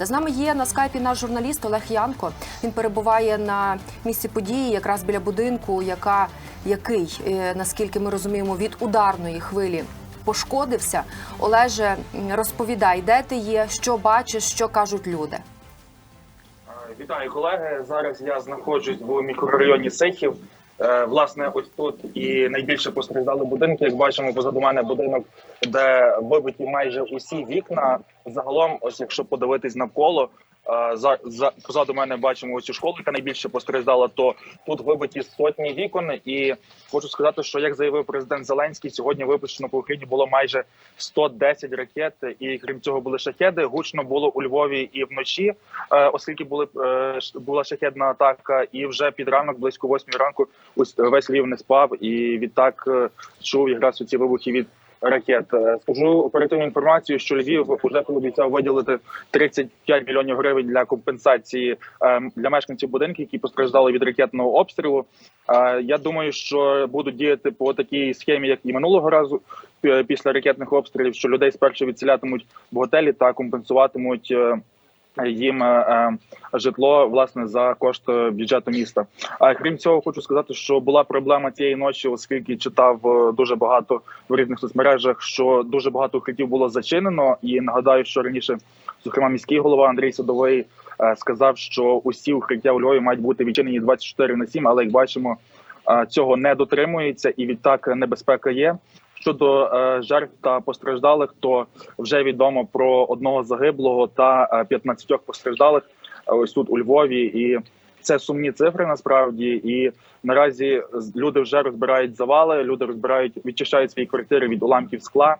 З нами є на скайпі наш журналіст Олег Янко. Він перебуває на місці події, якраз біля будинку, яка який, е, наскільки ми розуміємо, від ударної хвилі пошкодився. Олеже, розповідай, де ти є, що бачиш, що кажуть люди. Вітаю, колеги. Зараз я знаходжусь в мікрорайоні Сехів. Е, Власне, ось тут і найбільше постраждали будинки. Як бачимо, позаду мене будинок, де вибиті майже усі вікна. Загалом, ось якщо подивитись навколо, за, за позаду мене бачимо цю школу, яка найбільше постраждала. То тут вибиті сотні вікон. І хочу сказати, що як заявив президент Зеленський, сьогодні випущено по Україні було майже 110 ракет, і крім цього були шахеди. Гучно було у Львові і вночі, е, оскільки були е, була шахедна атака, і вже під ранок, близько 8 ранку, весь Львів не спав, і відтак е, чув якраз ці вибухи від. Ракет Е, скажу оперативну інформацію, що Львів уже пообіцяв виділити 35 мільйонів гривень для компенсації е, для мешканців будинків, які постраждали від ракетного обстрілу. Е, Я думаю, що будуть діяти по такій схемі, як і минулого разу е, після ракетних обстрілів, що людей спершу відселятимуть в готелі та компенсуватимуть. Їм е, е, житло власне за кошт е, бюджету міста. А крім цього, хочу сказати, що була проблема цієї ночі, оскільки читав дуже багато в різних соцмережах, що дуже багато укриттів було зачинено. І нагадаю, що раніше, зокрема, міський голова Андрій Садовий сказав, що усі укриття у Львові мають бути відчинені 24 на 7, але як бачимо, цього не дотримується, і відтак небезпека є. Щодо е, жертв та постраждалих, то вже відомо про одного загиблого та е, 15 постраждалих е, ось тут у Львові, і це сумні цифри насправді. І наразі люди вже розбирають завали, люди розбирають, відчищають свої квартири від уламків скла.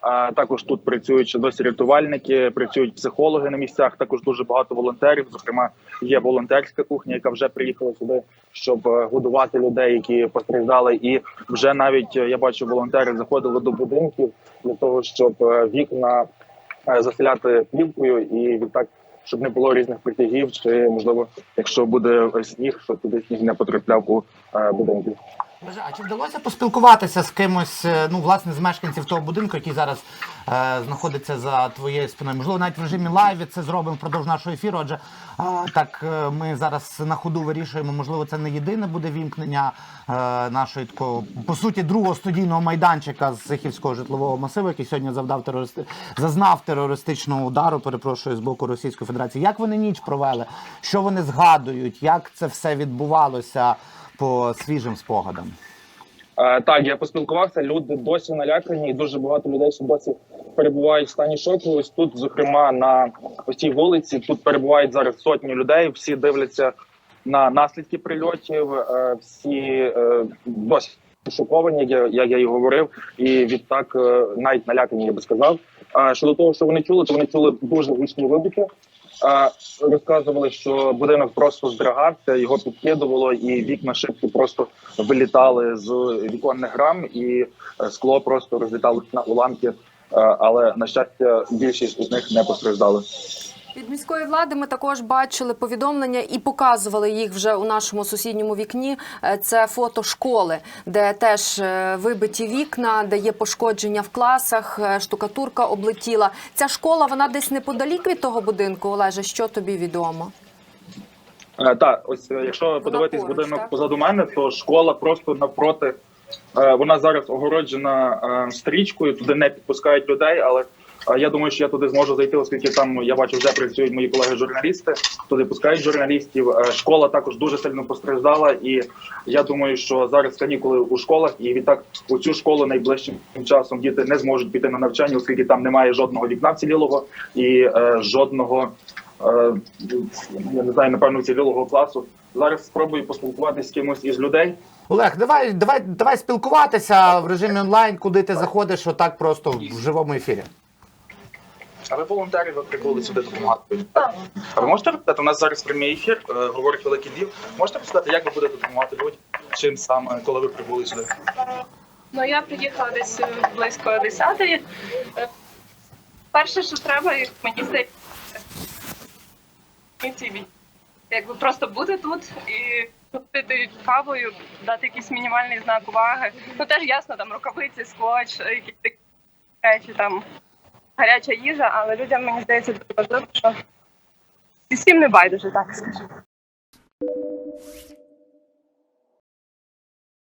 А також тут працюють досі рятувальники, працюють психологи на місцях. Також дуже багато волонтерів. Зокрема, є волонтерська кухня, яка вже приїхала сюди, щоб е, годувати людей, які постраждали. І вже навіть е, я бачу, волонтери заходили до будинків для того, щоб е, вікна заселяти плівкою, і відтак, щоб не було різних притягів, чи можливо, якщо буде сніг, щоб туди сніг не потрапляв у е, будинки. Боже, а чи вдалося поспілкуватися з кимось, е, ну, власне, з мешканців того будинку, який зараз е, знаходиться за твоєю спиною? Можливо, навіть в режимі лайві це зробимо впродовж нашого ефіру, адже е, так е, ми зараз на ходу вирішуємо, можливо, це не єдине буде вімкнення е, нашої такого, по суті, другого студійного майданчика з Сихівського житлового масиву, який сьогодні завдав терористи... зазнав терористичного удару, перепрошую, з боку Російської Федерації. Як вони ніч провели? Що вони згадують? Як це все відбувалося по свіжим спогадам? Е, Так, я поспілкувався. Люди досі налякані, і дуже багато людей ще досі перебувають в стані шоку. Ось тут, зокрема, на цій вулиці, тут перебувають зараз сотні людей. Всі дивляться на наслідки прильотів. е, Всі е, досі шоковані, як я, як я і говорив, і відтак е, навіть налякані, я би сказав. А щодо того, що вони чули, то вони чули дуже гучні вибухи. Розказували, що будинок просто здригався, його підкидувало, і вікна шибки просто вилітали з віконних рам, і е, скло просто розліталося на уламки. Е, Але на щастя, більшість з них не постраждали. Від міської влади ми також бачили повідомлення і показували їх вже у нашому сусідньому вікні. Е, Це фото школи, де теж е, вибиті вікна, де є пошкодження в класах, е, штукатурка облетіла. Ця школа вона десь неподалік від того будинку. Олеже, що тобі відомо? Е, Так, ось якщо подивитись поруч, будинок так? позаду мене, то школа просто навпроти. Е, Вона зараз огороджена е, стрічкою, туди не підпускають людей, але я думаю, що я туди зможу зайти, оскільки там я бачу, вже працюють мої колеги-журналісти. Туди пускають журналістів. Е, Школа також дуже сильно постраждала, і я думаю, що зараз канікули у школах, і відтак у цю школу найближчим часом діти не зможуть піти на навчання, оскільки там немає жодного вікна вцілілого і е, жодного. е, Я не знаю, напевно, вцілілого класу. Зараз спробую поспілкуватися з кимось із людей. Олег, давай, давай, давай спілкуватися в режимі онлайн, куди ти заходиш отак просто в живому ефірі. А ви волонтери ви прибули сюди допомагати? А ви можете розказати? У нас зараз прямий ефір, е, говорить Великий Львів. Можете розказати, як ви будете допомагати людям? Чим саме, коли ви прибули сюди? Ну, я приїхала десь е, близько 10-ї. Е, Перше, що треба, як мені здається, від- якби просто бути тут і пити кавою, дати якийсь мінімальний знак уваги. Ну теж ясно, там рукавиці, скотч, е, якісь такі речі, там гаряча їжа, але людям, мені здається, дуже важливо, що всім не байдуже, так скажу.